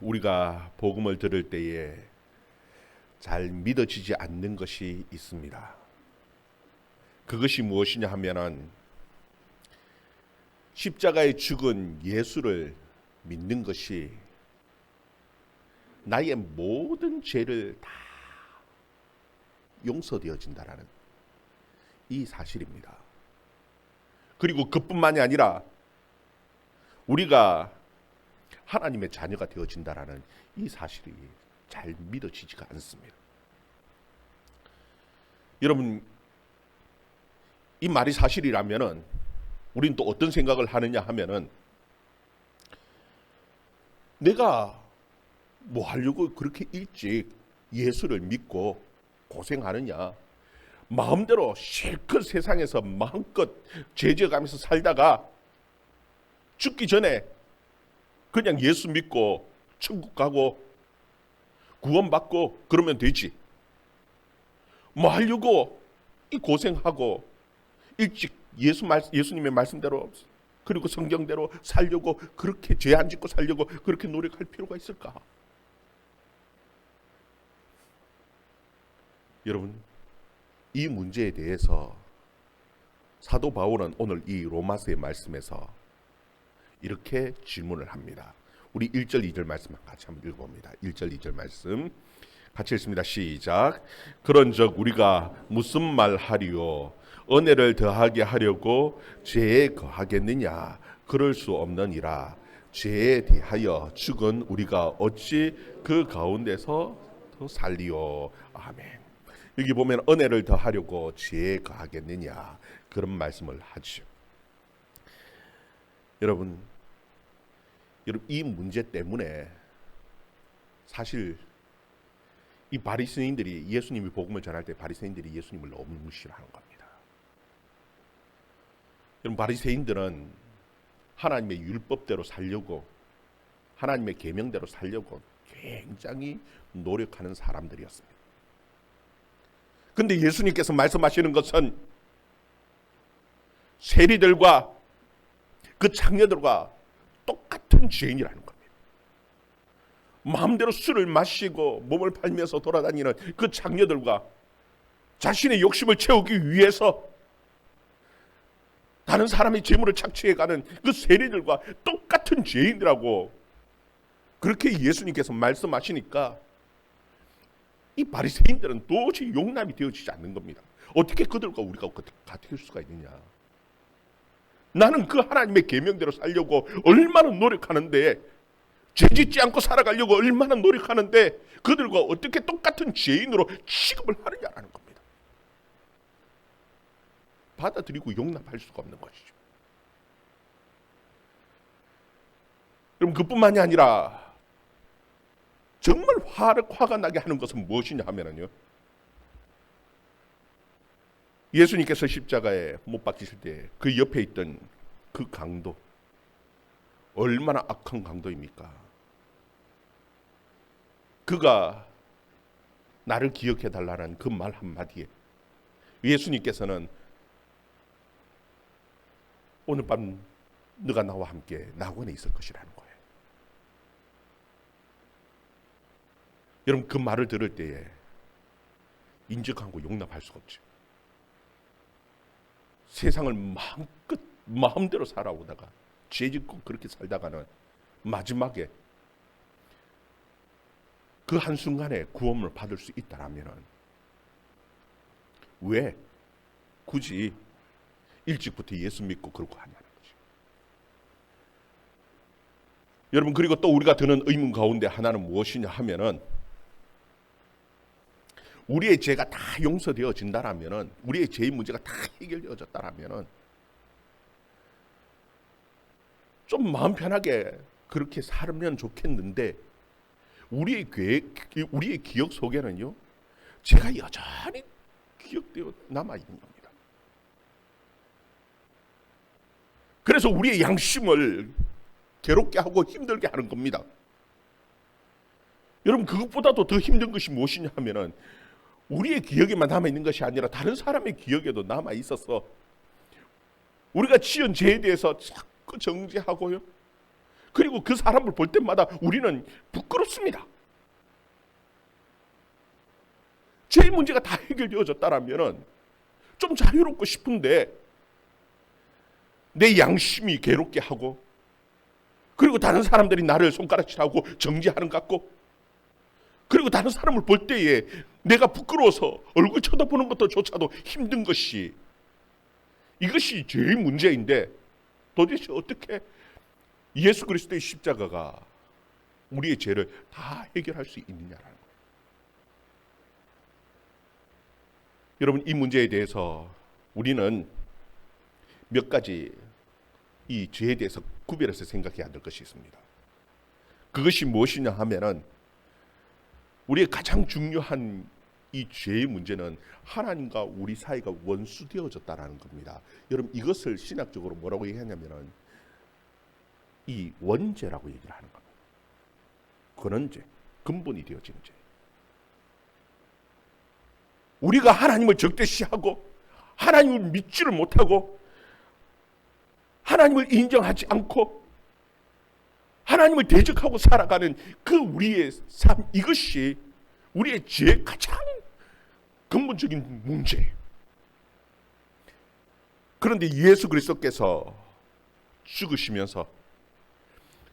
우리가 복음을 들을 때에 잘 믿어지지 않는 것이 있습니다. 그것이 무엇이냐 하면은 십자가에 죽은 예수를 믿는 것이 나의 모든 죄를 다 용서되어진다라는 이 사실입니다. 그리고 그뿐만이 아니라 우리가 하나님의 자녀가 되어진다라는 이 사실이 잘 믿어지지가 않습니다. 여러분 이 말이 사실이라면은 우리는 또 어떤 생각을 하느냐 하면은 내가 뭐 하려고 그렇게 일찍 예수를 믿고 고생하느냐 마음대로 실컷 세상에서 마음껏 죄져가면서 살다가 죽기 전에 그냥 예수 믿고 천국 가고 구원받고 그러면 되지. 뭐 하려고 이 고생하고 일찍 예수 말, 예수님의 말씀대로 그리고 성경대로 살려고 그렇게 죄 안 짓고 살려고 그렇게 노력할 필요가 있을까? 여러분 이 문제에 대해서 사도 바울은 오늘 이 로마서의 말씀에서 이렇게 질문을 합니다. 우리 1절 2절 말씀 같이 한번 읽어봅니다. 1절 2절 말씀 같이 읽습니다. 시작. 그런즉 우리가 무슨 말 하리요? 은혜를 더하게 하려고 죄에 거하겠느냐? 그럴 수 없느니라. 죄에 대하여 죽은 우리가 어찌 그 가운데서 더 살리요? 아멘. 여기 보면 은혜를 더하려고 죄에 거하겠느냐? 그런 말씀을 하죠. 여러분, 여러분 이 문제 때문에 사실 이 바리새인들이 예수님이 복음을 전할 때 바리새인들이 예수님을 너무 무시하는 겁니다. 여러분 바리새인들은 하나님의 율법대로 살려고 하나님의 계명대로 살려고 굉장히 노력하는 사람들이었습니다. 근데 예수님께서 말씀하시는 것은 세리들과 그 창녀들과 똑같은 죄인이라는 겁니다. 마음대로 술을 마시고 몸을 팔면서 돌아다니는 그 장녀들과 자신의 욕심을 채우기 위해서 다른 사람의 재물을 착취해가는 그 세리들과 똑같은 죄인이라고 그렇게 예수님께서 말씀하시니까 이 바리새인들은 도저히 용납이 되어지지 않는 겁니다. 어떻게 그들과 우리가 같을 수가 있느냐? 나는 그 하나님의 계명대로 살려고 얼마나 노력하는데 죄짓지 않고 살아가려고 얼마나 노력하는데 그들과 어떻게 똑같은 죄인으로 취급을 하느냐라는 겁니다. 받아들이고 용납할 수가 없는 것이죠. 그럼 그뿐만이 아니라 정말 화를 화가 나게 하는 것은 무엇이냐 하면은요. 예수님께서 십자가에 못 박히실 때 그 옆에 있던 그 강도 얼마나 악한 강도입니까? 그가 나를 기억해 달라는 그 말 한마디에 예수님께서는 오늘 밤 너가 나와 함께 낙원에 있을 것이라는 거예요. 여러분 그 말을 들을 때에 인정하고 용납할 수가 없죠. 세상을 마음껏 마음대로 살아오다가 죄짓고 그렇게 살다가는 마지막에 그 한순간에 구원을 받을 수 있다라면 왜 굳이 일찍부터 예수 믿고 그러고 하냐는 거죠. 여러분 그리고 또 우리가 드는 의문 가운데 하나는 무엇이냐 하면은 우리의 죄가 다 용서되어진다라면은 우리의 죄의 문제가 다 해결되어졌다라면은 좀 마음 편하게 그렇게 살면 좋겠는데 우리의 계획, 우리의 기억 속에는요 제가 여전히 기억되어 남아 있는 겁니다. 그래서 우리의 양심을 괴롭게 하고 힘들게 하는 겁니다. 여러분 그것보다도 더 힘든 것이 무엇이냐 하면은 우리의 기억에만 남아 있는 것이 아니라 다른 사람의 기억에도 남아 있어서 우리가 지은 죄에 대해서 자꾸 정죄하고요. 그리고 그 사람을 볼 때마다 우리는 부끄럽습니다. 제 문제가 다 해결되어졌다라면은 좀 자유롭고 싶은데 내 양심이 괴롭게 하고 그리고 다른 사람들이 나를 손가락질하고 정지하는 것 같고 그리고 다른 사람을 볼 때에 내가 부끄러워서 얼굴 쳐다보는 것도조차도 힘든 것이 이것이 제일 문제인데 도대체 어떻게 예수 그리스도의 십자가가 우리의 죄를 다 해결할 수 있느냐라는 거예요. 여러분 이 문제에 대해서 우리는 몇 가지 이 죄에 대해서 구별해서 생각해야 될 것이 있습니다. 그것이 무엇이냐 하면은 우리의 가장 중요한 이 죄의 문제는 하나님과 우리 사이가 원수되어졌다라는 겁니다. 여러분 이것을 신학적으로 뭐라고 얘기하냐면은 이 원죄라고 얘기를 하는 겁니다. 근원죄, 근본이 되어지는 죄. 우리가 하나님을 적대시하고 하나님을 믿지를 못하고 하나님을 인정하지 않고 하나님을 대적하고 살아가는 그 우리의 삶 이것이 우리의 죄의 가장 근본적인 문제. 그런데 예수 그리스도께서 죽으시면서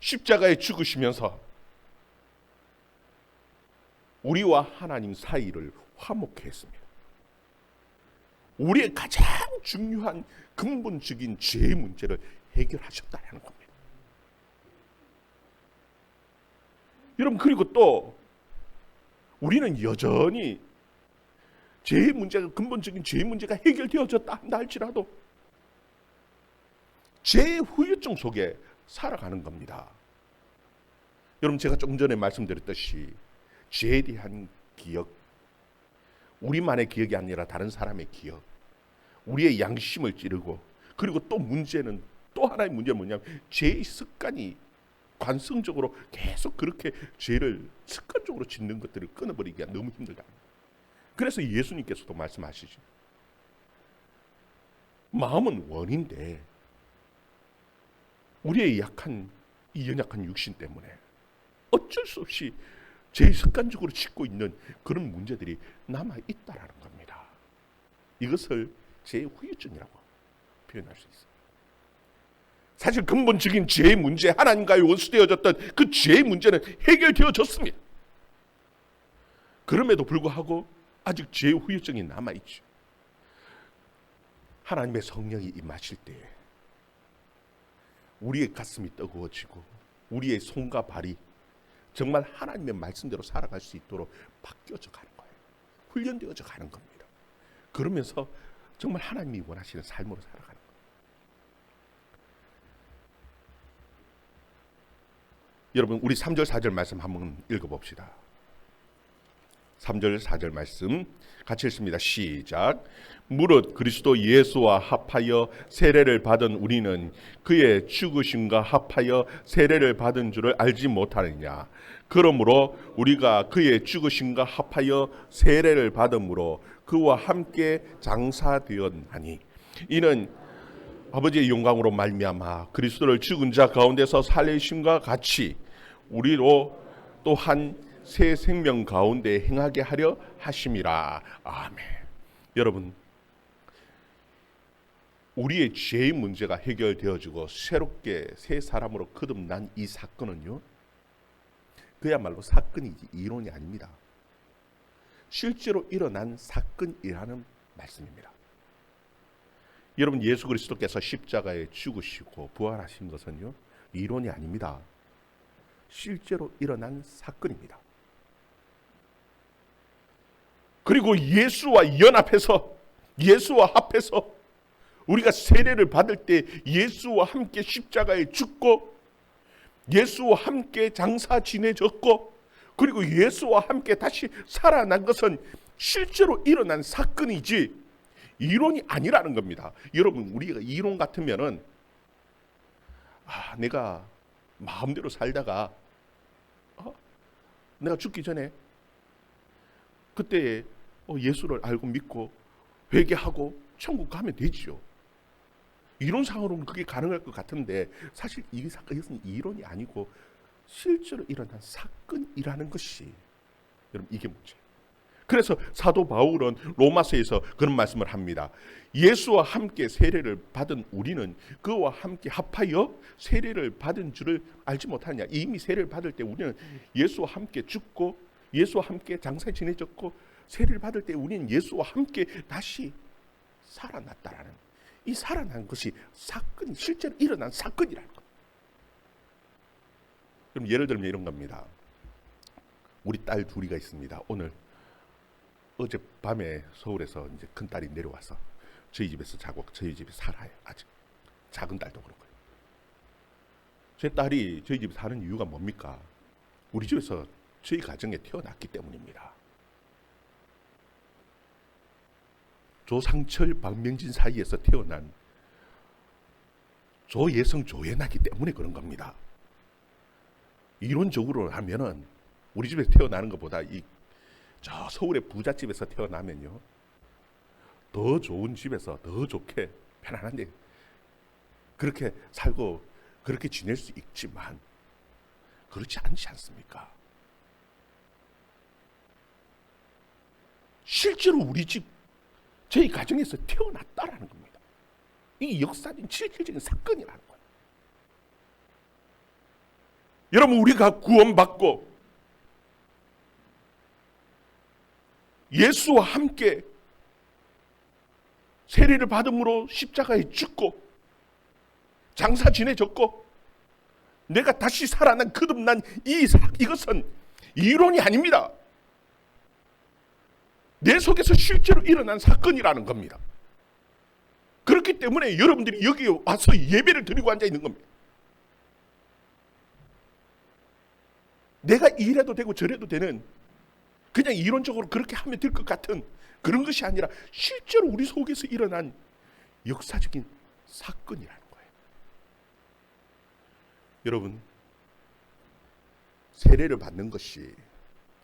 십자가에 죽으시면서 우리와 하나님 사이를 화목케 했습니다. 우리의 가장 중요한 근본적인 죄의 문제를 해결하셨다는 겁니다. 여러분 그리고 또 우리는 여전히 죄의 문제가 근본적인 죄의 문제가 해결되어졌다 한다 할지라도 죄의 후유증 속에 살아가는 겁니다. 여러분 제가 조금 전에 말씀드렸듯이 죄에 대한 기억, 우리만의 기억이 아니라 다른 사람의 기억, 우리의 양심을 찌르고 그리고 또 문제는 또 하나의 문제는 뭐냐면 죄의 습관이 관성적으로 계속 그렇게 죄를 습관적으로 짓는 것들을 끊어버리기가 너무 힘들다. 그래서 예수님께서도 말씀하시죠. 마음은 원인데 우리의 약한 이 연약한 육신 때문에 어쩔 수 없이 제 습관적으로 짓고 있는 그런 문제들이 남아 있다라는 겁니다. 이것을 제 후유증이라고 표현할 수 있습니다. 사실 근본적인 죄의 문제, 하나님과의 원수되어졌던 그 죄의 문제는 해결되어졌습니다. 그럼에도 불구하고 아직 죄의 후유증이 남아 있죠. 하나님의 성령이 임하실 때에 우리의 가슴이 뜨거워지고 우리의 손과 발이 정말 하나님의 말씀대로 살아갈 수 있도록 바뀌어져 가는 거예요. 훈련되어져 가는 겁니다. 그러면서 정말 하나님이 원하시는 삶으로 살아가는 거예요. 여러분 우리 3절 4절 말씀 한번 읽어 봅시다. 3절 4절 말씀 같이 읽습니다. 시작. 무릇 그리스도 예수와 합하여 세례를 받은 우리는 그의 죽으심과 합하여 세례를 받은 줄을 알지 못하느냐. 그러므로 우리가 그의 죽으심과 합하여 세례를 받음으로 그와 함께 장사되었나니 이는 아버지의 영광으로 말미암아 그리스도를 죽은 자 가운데서 살리심과 같이 우리로 또한 새 생명 가운데 행하게 하려 하심이라. 아멘. 여러분 우리의 죄의 문제가 해결되어지고 새롭게 새 사람으로 거듭난 이 사건은요. 그야말로 사건이지 이론이 아닙니다. 실제로 일어난 사건이라는 말씀입니다. 여러분 예수 그리스도께서 십자가에 죽으시고 부활하신 것은요 이론이 아닙니다. 실제로 일어난 사건입니다. 그리고 예수와 연합해서 예수와 합해서 우리가 세례를 받을 때 예수와 함께 십자가에 죽고 예수와 함께 장사 지내졌고 그리고 예수와 함께 다시 살아난 것은 실제로 일어난 사건이지 이론이 아니라는 겁니다. 여러분 우리가 이론 같으면은 아 내가 마음대로 살다가 어? 내가 죽기 전에 그때 어, 예수를 알고 믿고 회개하고 천국 가면 되지요. 이론상으로는 그게 가능할 것 같은데 사실 이 사건 이것은 이론이 아니고 실제로 일어난 사건이라는 것이 여러분 이게 문제. 그래서 사도 바울은 로마서에서 그런 말씀을 합니다. 예수와 함께 세례를 받은 우리는 그와 함께 합하여 세례를 받은 줄을 알지 못하냐. 이미 세례를 받을 때 우리는 예수와 함께 죽고 예수와 함께 장사에 지내졌고 세례를 받을 때 우리는 예수와 함께 다시 살아났다라는 이 살아난 것이 사건 실제로 일어난 사건이라는 것. 그럼 예를 들면 이런 겁니다. 우리 딸 둘이가 있습니다. 오늘 어제 밤에 서울에서 이제 큰 딸이 내려와서 저희 집에서 자고 저희 집에 살아요. 아직 작은 딸도 그렇고요. 제 딸이 저희 집에 사는 이유가 뭡니까? 우리 집에서 저희 가정에 태어났기 때문입니다. 조상철, 박명진 사이에서 태어난 조예성, 조예나기 때문에 그런 겁니다. 이론적으로 하면은 우리 집에서 태어나는 것보다 이 저 서울의 부잣집에서 태어나면요 더 좋은 집에서 더 좋게 편안한데 그렇게 살고 그렇게 지낼 수 있지만 그렇지 않지 않습니까? 실제로 우리 집 저희 가정에서 태어났다라는 겁니다. 이 역사적인 실질적인 사건이라는 거예요. 여러분 우리가 구원받고 예수와 함께 세례를 받음으로 십자가에 죽고 장사 지내졌고 내가 다시 살아난 거듭난 이 사- 이것은 이론이 아닙니다. 내 속에서 실제로 일어난 사건이라는 겁니다. 그렇기 때문에 여러분들이 여기 와서 예배를 드리고 앉아 있는 겁니다. 내가 이래도 되고 저래도 되는 그냥 이론적으로 그렇게 하면 될 것 같은 그런 것이 아니라 실제로 우리 속에서 일어난 역사적인 사건이라는 거예요. 여러분, 세례를 받는 것이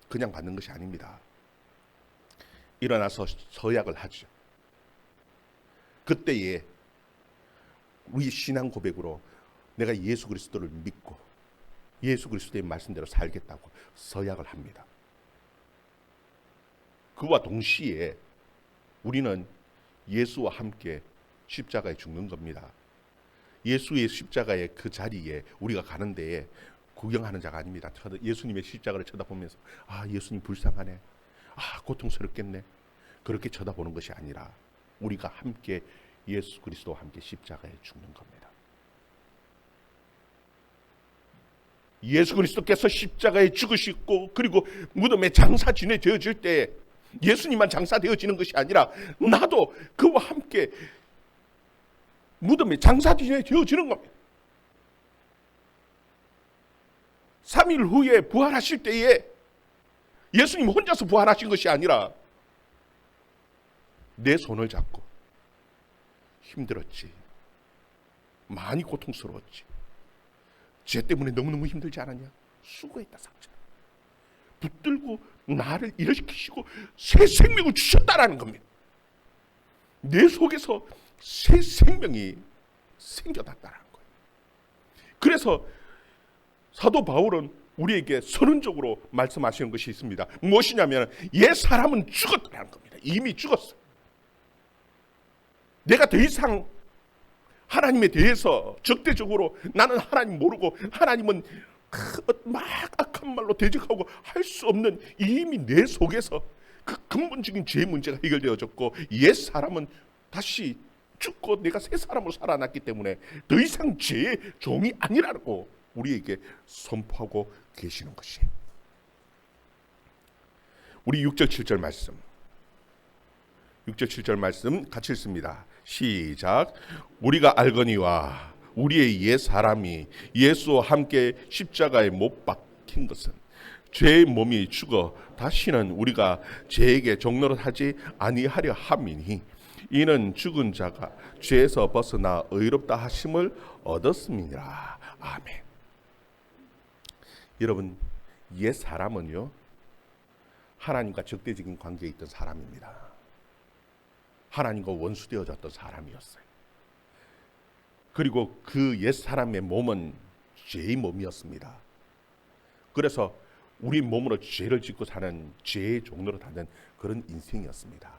그냥 받는 것이 아닙니다. 일어나서 서약을 하죠. 그때에 우리 신앙 고백으로 내가 예수 그리스도를 믿고 예수 그리스도의 말씀대로 살겠다고 서약을 합니다. 그와 동시에 우리는 예수와 함께 십자가에 죽는 겁니다. 예수의 십자가의 그 자리에 우리가 가는 데에 구경하는 자가 아닙니다. 예수님의 십자가를 쳐다보면서 아 예수님 불쌍하네. 아 고통스럽겠네. 그렇게 쳐다보는 것이 아니라 우리가 함께 예수 그리스도와 함께 십자가에 죽는 겁니다. 예수 그리스도께서 십자가에 죽으시고 그리고 무덤에 장사 지내져질 때 예수님만 장사 되어지는 것이 아니라 나도 그와 함께 무덤에 장사 지내져지는 겁니다. 3일 후에 부활하실 때에 예수님 혼자서 부활하신 것이 아니라 내 손을 잡고 힘들었지. 많이 고통스러웠지. 죄 때문에 너무너무 힘들지 않았냐? 수고했다 상자. 붙들고 나를 일어시키시고 새 생명을 주셨다라는 겁니다. 내 속에서 새 생명이 생겨났다는 거예요. 그래서 사도 바울은 우리에게 선언적으로 말씀하시는 것이 있습니다. 무엇이냐면 옛 사람은 죽었다는 겁니다. 이미 죽었어. 내가 더 이상 하나님에 대해서 적대적으로 나는 하나님 모르고 하나님은 그막 악한 말로 대적하고 할 수 없는 이미 내 속에서 그 근본적인 죄 문제가 해결되어졌고 옛 사람은 다시 죽고 내가 새 사람으로 살아났기 때문에 더 이상 죄의 종이 아니라고 우리에게 선포하고 계시는 것이에요. 우리 6절 7절 말씀 6절 7절 말씀 같이 읽습니다. 시작. 우리가 알거니와 우리의 옛 사람이 예수와 함께 십자가에 못 박힌 것은 죄의 몸이 죽어 다시는 우리가 죄에게 종노릇하지 아니하려 함이니 이는 죽은 자가 죄에서 벗어나 의롭다 하심을 얻었음이니라. 아멘. 여러분 옛 사람은요 하나님과 적대적인 관계에 있던 사람입니다. 하나님과 원수되어졌던 사람이었어요. 그리고 그 옛 사람의 몸은 죄의 몸이었습니다. 그래서 우리 몸으로 죄를 짓고 사는 죄의 종로로 닿는 그런 인생이었습니다.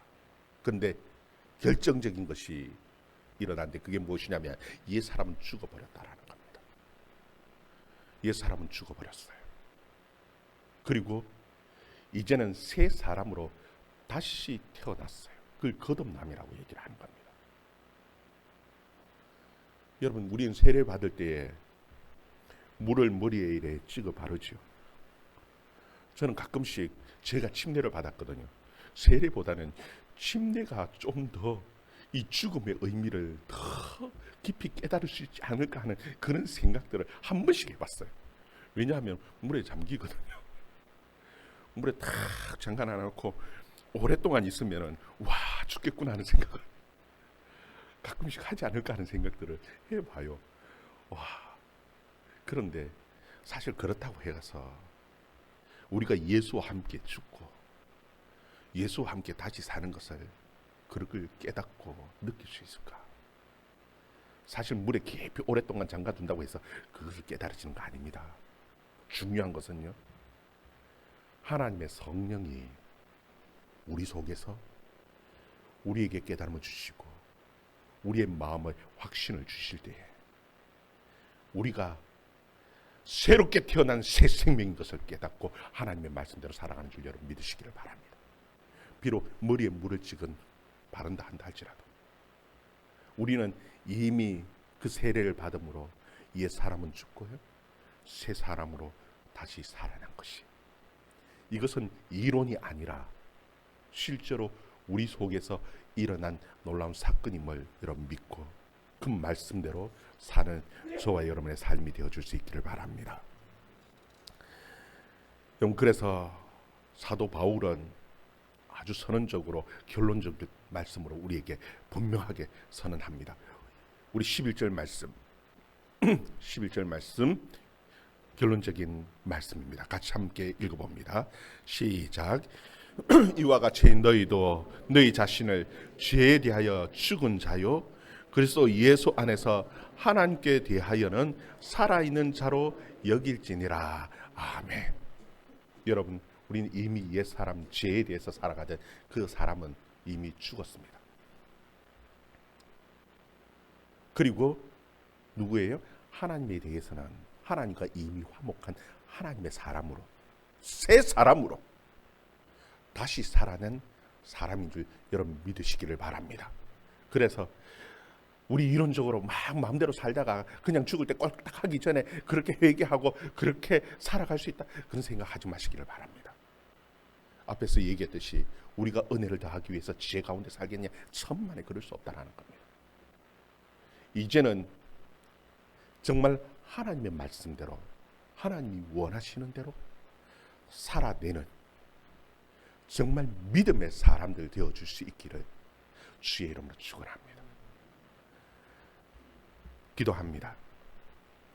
그런데 결정적인 것이 일어났는데 그게 무엇이냐면 이 사람은 죽어버렸다라는 이 사람은 죽어버렸어요. 그리고 이제는 새 사람으로 다시 태어났어요. 그걸 거듭남이라고 얘기를 하는 겁니다. 여러분, 우리는 세례 받을 때에 물을 머리에 이래 찍어 바르죠. 저는 가끔씩 제가 침례를 받았거든요. 세례보다는 침례가 좀 더 이 죽음의 의미를 더 깊이 깨달을 수 있지 않을까 하는 그런 생각들을 한 번씩 해봤어요. 왜냐하면 물에 잠기거든요. 물에 탁 잠가 놔놓고 오랫동안 있으면은 와 죽겠구나 하는 생각을 가끔씩 하지 않을까 하는 생각들을 해봐요. 와 그런데 사실 그렇다고 해서 우리가 예수와 함께 죽고 예수와 함께 다시 사는 것을 그걸 깨닫고 느낄 수 있을까? 사실 물에 깊이 오랫동안 잠가둔다고 해서 그것을 깨달아지는 거 아닙니다. 중요한 것은요. 하나님의 성령이 우리 속에서 우리에게 깨달음을 주시고 우리의 마음의 확신을 주실 때에 우리가 새롭게 태어난 새 생명인 것을 깨닫고 하나님의 말씀대로 살아가는 줄 여러분 믿으시기를 바랍니다. 비록 머리에 물을 찍은 바른다 한다 할지라도. 우리는 이미 그 세례를 받음으로 옛 사람은 죽고요. 새 사람으로 다시 살아난 것이. 이것은 이론이 아니라 실제로 우리 속에서 일어난 놀라운 사건임을 여러분 믿고 그 말씀대로 사는 저와 여러분의 삶이 되어 줄 수 있기를 바랍니다. 여러분 그래서 사도 바울은 아주 선언적으로 결론적인 말씀으로 우리에게 분명하게 선언합니다. 우리 11절 말씀 11절 말씀 결론적인 말씀입니다. 같이 함께 읽어봅니다. 시작. 이와 같이 너희도 너희 자신을 죄에 대하여 죽은 자요 그리스도 예수 안에서 하나님께 대하여는 살아 있는 자로 여길지니라. 아멘. 여러분, 우리는 이미 옛 사람 죄에 대해서 살아가던 그 사람은 이미 죽었습니다. 그리고 누구예요? 하나님에 대해서는 하나님과 이미 화목한 하나님의 사람으로 새 사람으로 다시 살아낸 사람인 줄 여러분 믿으시기를 바랍니다. 그래서 우리 이론적으로 막 마음대로 살다가 그냥 죽을 때 꼴딱 하기 전에 그렇게 회개하고 그렇게 살아갈 수 있다 그런 생각하지 마시기를 바랍니다. 앞에서 얘기했듯이 우리가 은혜를 더하기 위해서 지혜 가운데 살겠냐 천만에 그럴 수 없다라는 겁니다. 이제는 정말 하나님의 말씀대로 하나님이 원하시는 대로 살아내는 정말 믿음의 사람들 되어 줄 수 있기를 주의 이름으로 축원합니다. 기도합니다.